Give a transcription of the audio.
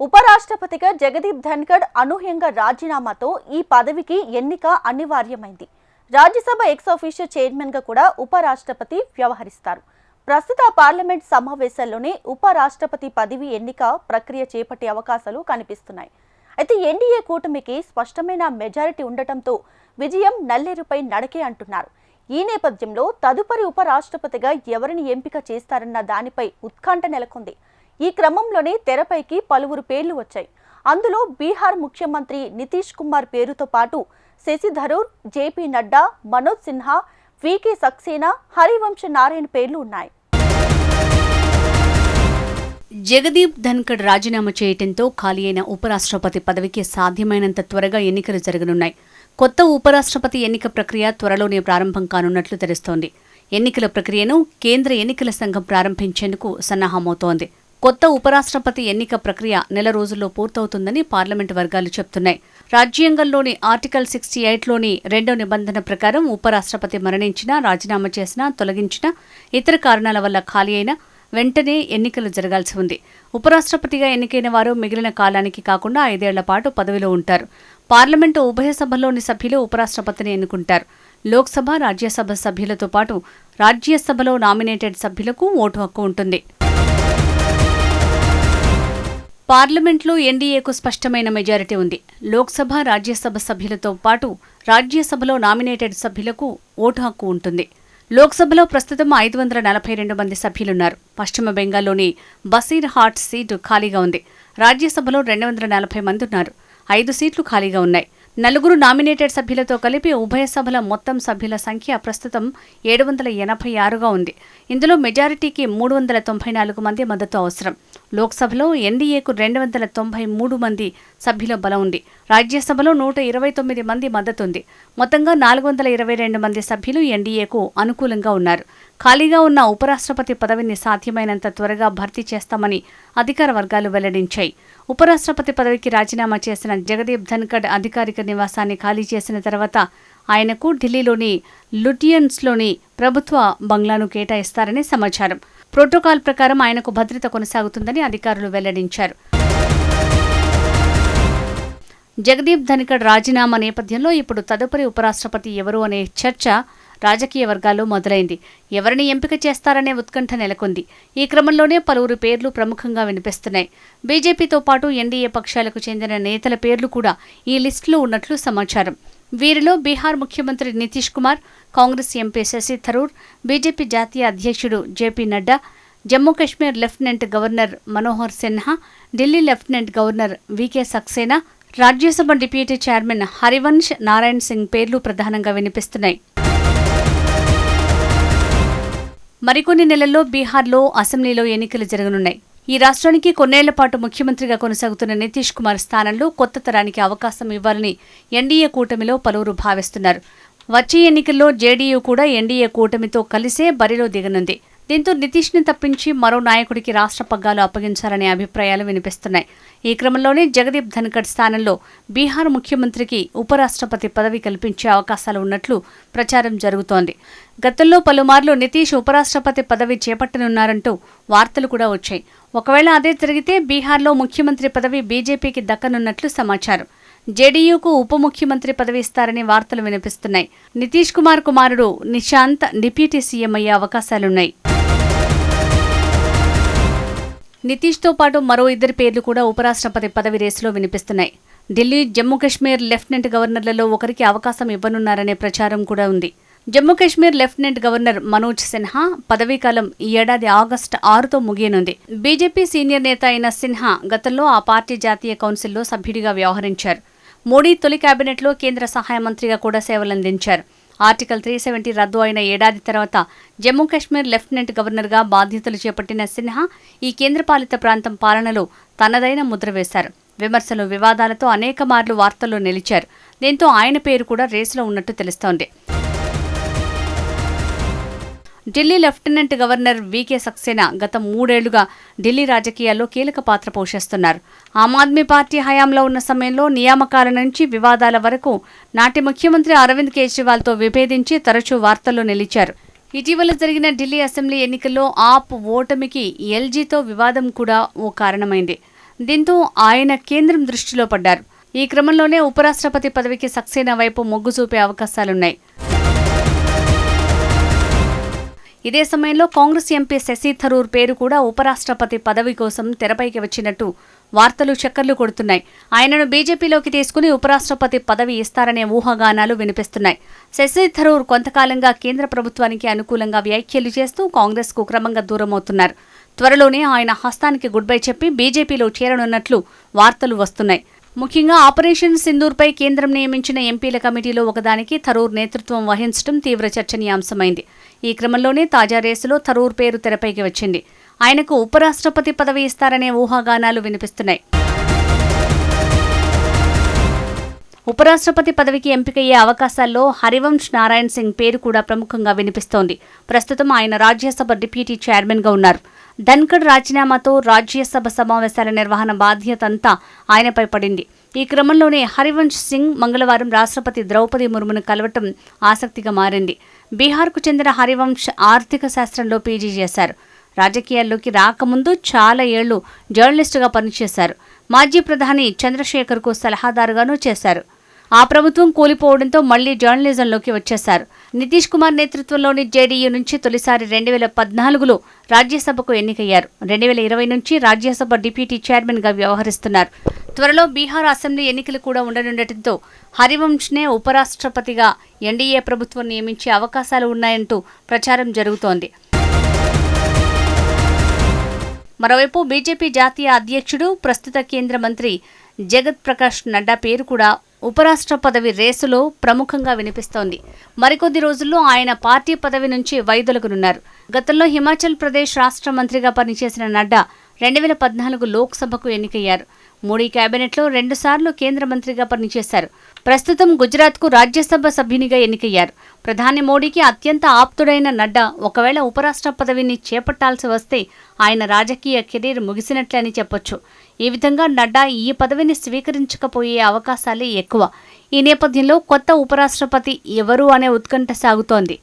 ఉపరాష్ట్రపతిగా జగదీప్ ధన్కడ్ అనూహ్యంగా రాజీనామాతో ఈ పదవికి ఎన్నిక అనివార్యమైంది. రాజ్యసభ ఎక్స్ ఆఫీషియల్ చైర్మన్గా కూడా ఉపరాష్ట్రపతి వ్యవహరిస్తారు. ప్రస్తుత పార్లమెంట్ సమావేశాల్లోనే ఉపరాష్ట్రపతి పదవి ఎన్నిక ప్రక్రియ చేపట్టే అవకాశాలు కనిపిస్తున్నాయి. అయితే ఎన్డీఏ కూటమికి స్పష్టమైన మెజారిటీ ఉండటంతో విజయం నల్లేరుపై నడకే అంటున్నారు. ఈ నేపథ్యంలో తదుపరి ఉపరాష్ట్రపతిగా ఎవరిని ఎంపిక చేస్తారన్న దానిపై ఉత్కంఠ నెలకొంది. ఈ క్రమంలోనే తెరపైకి పలువురు పేర్లు వచ్చాయి. అందులో బీహార్ ముఖ్యమంత్రి నితీష్ కుమార్ పేరుతో పాటు శశి థరూర్ జేపీ నడ్డా మనోజ్ సిన్హా వికే సక్సేనా హరివంశ నారాయణ పేర్లు ఉన్నాయి. జగదీప్ ధన్కడ్ రాజీనామా చేయటంతో ఖాళీ అయిన ఉపరాష్ట్రపతి పదవికి సాధ్యమైనంత త్వరగా ఎన్నికలు జరగనున్నాయి. కొత్త ఉపరాష్ట్రపతి ఎన్నిక ప్రక్రియ త్వరలోనే ప్రారంభం కానున్నట్లు తెలుస్తోంది. ఎన్నికల ప్రక్రియను కేంద్ర ఎన్నికల సంఘం ప్రారంభించేందుకు సన్నాహమవుతోంది. కొత్త ఉపరాష్ట్రపతి ఎన్నిక ప్రక్రియ నెల రోజుల్లో పూర్తవుతుందని పార్లమెంటు వర్గాలు చెబుతున్నాయి రాజ్యాంగంలోని ఆర్టికల్ సిక్స్టీ ఎయిట్లోని రెండో నిబంధన ప్రకారం ఉపరాష్ట్రపతి మరణించినా రాజీనామా చేసినా తొలగించినా ఇతర కారణాల వల్ల ఖాళీ అయినా వెంటనే ఎన్నికలు జరగాల్సి ఉంది. ఉపరాష్ట్రపతిగా ఎన్నికైన వారు మిగిలిన కాలానికి కాకుండా ఐదేళ్ళ పాటు పదవిలో ఉంటారు. పార్లమెంటు ఉభయ సభల్లోని సభ్యులు ఉపరాష్ట్రపతిని ఎన్నుకుంటారు. లోక్సభ రాజ్యసభ సభ్యులతో పాటు రాజ్యసభలో నామినేటెడ్ సభ్యులకు ఓటు హక్కు ఉంటుంది. పార్లమెంట్లో ఎన్డీఏకు స్పష్టమైన మెజారిటీ ఉంది. లోక్సభ రాజ్యసభ సభ్యులతో పాటు రాజ్యసభలో నామినేటెడ్ సభ్యులకు ఓటు హక్కు ఉంటుంది. లోక్సభలో ప్రస్తుతం ఐదు వందల నలభై రెండు మంది సభ్యులున్నారు. పశ్చిమ బెంగాల్లోని బసీర్ హాట్ సీటు ఖాళీగా ఉంది. రాజ్యసభలో రెండు వందల నలభై మంది ఉన్నారు. ఐదు సీట్లు ఖాళీగా ఉన్నాయి. నలుగురు నామినేటెడ్ సభ్యులతో కలిపి ఉభయ సభల మొత్తం సభ్యుల సంఖ్య ప్రస్తుతం ఏడు వందల ఎనభై ఆరుగా ఉంది. ఇందులో మెజారిటీకి మూడు వందల తొంభై నాలుగు మంది మద్దతు అవసరం. లోక్సభలో ఎన్డీఏకు రెండు వందల తొంభై మూడు మంది సభ్యుల బలం ఉంది. రాజ్యసభలో నూట ఇరవై తొమ్మిది మంది మద్దతు ఉంది మొత్తంగా నాలుగు వందల ఇరవై రెండు మంది సభ్యులు ఎన్డీఏకు అనుకూలంగా ఉన్నారు. ఖాళీగా ఉన్న ఉపరాష్ట్రపతి పదవిని సాధ్యమైనంత త్వరగా భర్తీ చేస్తామని అధికార వర్గాలు వెల్లడించాయి. ఉపరాష్ట్రపతి పదవికి రాజీనామా చేసిన జగదీప్ ధన్కడ్ అధికారిక నివాసాన్ని ఖాళీ చేసిన తర్వాత ఆయనకు ఢిల్లీలోని లుటియన్స్లోని ప్రభుత్వ బంగ్లాను కేటాయిస్తారని సమాచారం. ప్రోటోకాల్ ప్రకారం ఆయనకు భద్రత కొనసాగుతుందని అధికారులు వెల్లడించారు. జగదీప్ ధనికడ్ రాజీనామా నేపథ్యంలో ఇప్పుడు తదుపరి ఉపరాష్ట్రపతి ఎవరు అనే చర్చ రాజకీయ వర్గాల్లో మొదలైంది. ఎవరిని ఎంపిక చేస్తారనే ఉత్కంఠ నెలకొంది. ఈ క్రమంలోనే పలువురు పేర్లు ప్రముఖంగా వినిపిస్తున్నాయి. బీజేపీతో పాటు ఎన్డీఏ పక్షాలకు చెందిన నేతల పేర్లు కూడా ఈ లిస్టులో ఉన్నట్లు సమాచారం. వీరిలో బీహార్ ముఖ్యమంత్రి నితీష్ కుమార్ కాంగ్రెస్ ఎంపీ శశి థరూర్ బీజేపీ జాతీయ అధ్యక్షుడు JP Nadda Jammu Kashmir lieutenant governor Manohar Sinha Delhi lieutenant governor VK Saxena Rajya Sabha deputy chairman Harivansh Narayan Singh పేర్లు ప్రధానంగా వినిపిస్తున్నాయి. మరికొన్ని నెలల్లో బీహార్లో అసెంబ్లీలో ఎన్నికలు జరగనున్నాయి. ఈ రాష్ట్రానికి కొన్నేళ్ళ పాటు ముఖ్యమంత్రిగా కొనసాగుతున్న నితీష్ కుమార్ స్థానంలో కొత్త తరానికి అవకాశం ఇవ్వాలని ఎన్డీఏ కూటమిలో పలువురు భావిస్తున్నారు. వచ్చే ఎన్నికల్లో జేడీయూ కూడా ఎన్డీఏ కూటమితో కలిసే బరిలో దిగనుంది. దీంతో నితీష్ని తప్పించి మరో నాయకుడికి రాష్ట్ర పగ్గాలు అప్పగించాలనే అభిప్రాయాలు వినిపిస్తున్నాయి. ఈ క్రమంలోనే జగదీప్ ధన్కడ్ స్థానంలో బీహార్ ముఖ్యమంత్రికి ఉపరాష్ట్రపతి పదవి కల్పించే అవకాశాలు ఉన్నట్లు ప్రచారం జరుగుతోంది. గతంలో పలుమార్లు నితీష్ ఉపరాష్ట్రపతి పదవి చేపట్టనున్నారంటూ వార్తలు కూడా వచ్చాయి. ఒకవేళ అదే జరిగితే బీహార్లో ముఖ్యమంత్రి పదవి బీజేపీకి దక్కనున్నట్లు సమాచారం. జేడీయూకు ఉప ముఖ్యమంత్రి పదవి ఇస్తారని వార్తలు వినిపిస్తున్నాయి. నితీష్ కుమార్ కుమారుడు నిశాంత్ డిప్యూటీ సీఎం అయ్యే అవకాశాలున్నాయి. నితీష్తో పాటు మరో ఇద్దరి పేర్లు కూడా ఉపరాష్ట్రపతి పదవి రేసులో వినిపిస్తున్నాయి. ఢిల్లీ జమ్మూ కాశ్మీర్ లెఫ్టినెంట్ గవర్నర్లలో ఒకరికి అవకాశం ఇవ్వనున్నారనే ప్రచారం కూడా ఉంది. జమ్మూ కాశ్మీర్ లెఫ్టినెంట్ గవర్నర్ మనోజ్ సిన్హా పదవీకాలం ఈ ఏడాది ఆగస్టు ఆరుతో ముగియనుంది. బీజేపీ సీనియర్ నేత అయిన సిన్హా గతంలో ఆ పార్టీ జాతీయ కౌన్సిల్లో సభ్యుడిగా వ్యవహరించారు. మోడీ తొలి కేబినెట్లో కేంద్ర సహాయ మంత్రిగా కూడా సేవలందించారు. ఆర్టికల్ త్రీ సెవెంటీ రద్దు అయిన ఏడాది తర్వాత జమ్మూ కాశ్మీర్ లెఫ్టినెంట్ గవర్నర్గా బాధ్యతలు చేపట్టిన సిన్హా ఈ కేంద్రపాలిత ప్రాంతం పాలనలో తనదైన ముద్ర వేశారు. విమర్శలు వివాదాలతో అనేక మార్లు వార్తల్లో నిలిచారు. దీంతో ఆయన పేరు కూడా రేసులో ఉన్నట్టు తెలుస్తోంది. Delhi lieutenant governor VK Saxena గత మూడేళ్ళుగా ఢిల్లీ రాజకీయాల్లో కీలక పాత్ర పోషిస్తున్నారు. ఆమ్ ఆద్మీ పార్టీ హయాంలో ఉన్న సమయంలో నియామకాల నుంచి వివాదాల వరకు నాటి ముఖ్యమంత్రి అరవింద్ కేజ్రీవాల్తో విభేదించి తరచూ వార్తల్లో నిలిచారు. ఇటీవల జరిగిన ఢిల్లీ అసెంబ్లీ ఎన్నికల్లో ఆప్ ఓటమికి ఎల్జీతో వివాదం కూడా ఓ కారణమైంది. దీంతో ఆయన కేంద్రం దృష్టిలో పడ్డారు. ఈ క్రమంలోనే ఉపరాష్ట్రపతి పదవికి సక్సేనా వైపు మొగ్గు చూపే అవకాశాలున్నాయి. ఇదే సమయంలో కాంగ్రెస్ ఎంపీ శశి థరూర్ పేరు కూడా ఉపరాష్ట్రపతి పదవి కోసం తెరపైకి వచ్చినట్టు వార్తలు చక్కర్లు కొడుతున్నాయి. ఆయనను బీజేపీలోకి తీసుకుని ఉపరాష్ట్రపతి పదవి ఇస్తారనే ఊహాగానాలు వినిపిస్తున్నాయి. శశి థరూర్ కొంతకాలంగా కేంద్ర ప్రభుత్వానికి అనుకూలంగా వ్యాఖ్యలు చేస్తూ కాంగ్రెస్కు క్రమంగా దూరమవుతున్నారు. త్వరలోనే ఆయన హస్తానికి గుడ్ బై చెప్పి బీజేపీలో చేరనున్నట్లు వార్తలు వస్తున్నాయి. ముఖ్యంగా ఆపరేషన్ సింధూర్పై కేంద్రం నియమించిన ఎంపీల కమిటీలో ఒకదానికి థరూర్ నేతృత్వం వహించడం తీవ్ర చర్చనీయాంశమైంది. ఈ క్రమంలోనే తాజా రేసులో థరూర్ పేరు తెరపైకి వచ్చింది. ఆయనకు ఉపరాష్ట్రపతి పదవి ఇస్తారనే ఊహాగానాలు వినిపిస్తున్నాయి. ఉపరాష్ట్రపతి పదవికి ఎంపికయ్యే అవకాశాల్లో హరివంశ్ నారాయణ్ సింగ్ పేరు కూడా ప్రముఖంగా వినిపిస్తోంది. ప్రస్తుతం ఆయన రాజ్యసభ డిప్యూటీ చైర్మన్గా ఉన్నారు. ధన్కడ్ రాజీనామాతో రాజ్యసభ సమావేశాల నిర్వహణ బాధ్యత అంతా ఆయనపై పడింది. ఈ క్రమంలోనే హరివంశ్ సింగ్ మంగళవారం రాష్ట్రపతి ద్రౌపది ముర్మును కలవటం ఆసక్తిగా మారింది. బీహార్కు చెందిన హరివంశ్ ఆర్థిక శాస్త్రంలో పీజీ చేశారు. రాజకీయాల్లోకి రాకముందు చాలా ఏళ్ళు జర్నలిస్టుగా పనిచేశారు. మాజీ ప్రధాని చంద్రశేఖర్కు సలహాదారుగానూ చేశారు. ఆ ప్రభుత్వం కూలిపోవడంతో మళ్ళీ జర్నలిజంలోకి వచ్చేశారు. నితీష్ కుమార్ నేతృత్వంలోని జేడీయూ నుంచి తొలిసారి రెండు వేల పద్నాలుగులో రాజ్యసభకు ఎన్నికయ్యారు. రెండు వేల ఇరవై నుంచి రాజ్యసభ డిప్యూటీ చైర్మన్గా వ్యవహరిస్తున్నారు. త్వరలో బీహార్ అసెంబ్లీ ఎన్నికలు కూడా ఉండనుండటంతో హరివంశ్నే ఉపరాష్ట్రపతిగా ఎన్డీఏ ప్రభుత్వం నియమించే అవకాశాలు ఉన్నాయంటూ ప్రచారం జరుగుతోంది. మరోవైపు బీజేపీ జాతీయ అధ్యక్షుడు ప్రస్తుత కేంద్ర మంత్రి జగత్ ప్రకాష్ నడ్డా పేరు కూడా ఉపరాష్ట్ర పదవి రేసులో ప్రముఖంగా వినిపిస్తోంది. మరికొద్ది రోజుల్లో ఆయన పార్టీ పదవి నుంచి వైదొలగనున్నారు. గతంలో హిమాచల్ ప్రదేశ్ రాష్ట్ర మంత్రిగా పనిచేసిన నడ్డా రెండు వేల పద్నాలుగు లోక్సభకు ఎన్నికయ్యారు. మోడీ కేబినెట్లో రెండుసార్లు కేంద్ర మంత్రిగా పనిచేశారు. ప్రస్తుతం గుజరాత్కు రాజ్యసభ సభ్యునిగా ఎన్నికయ్యారు. ప్రధాని మోడీకి అత్యంత ఆప్తుడైన నడ్డా ఒకవేళ ఉపరాష్ట్ర పదవిని చేపట్టాల్సి వస్తే ఆయన రాజకీయ కెరీర్ ముగిసినట్లే అని చెప్పొచ్చు. ఈ విధంగా నడ్డా ఈ పదవిని స్వీకరించకపోయే అవకాశాలే ఎక్కువ. ఈ నేపథ్యంలో కొత్త ఉపరాష్ట్రపతి ఎవరు అనే ఉత్కంఠ సాగుతోంది.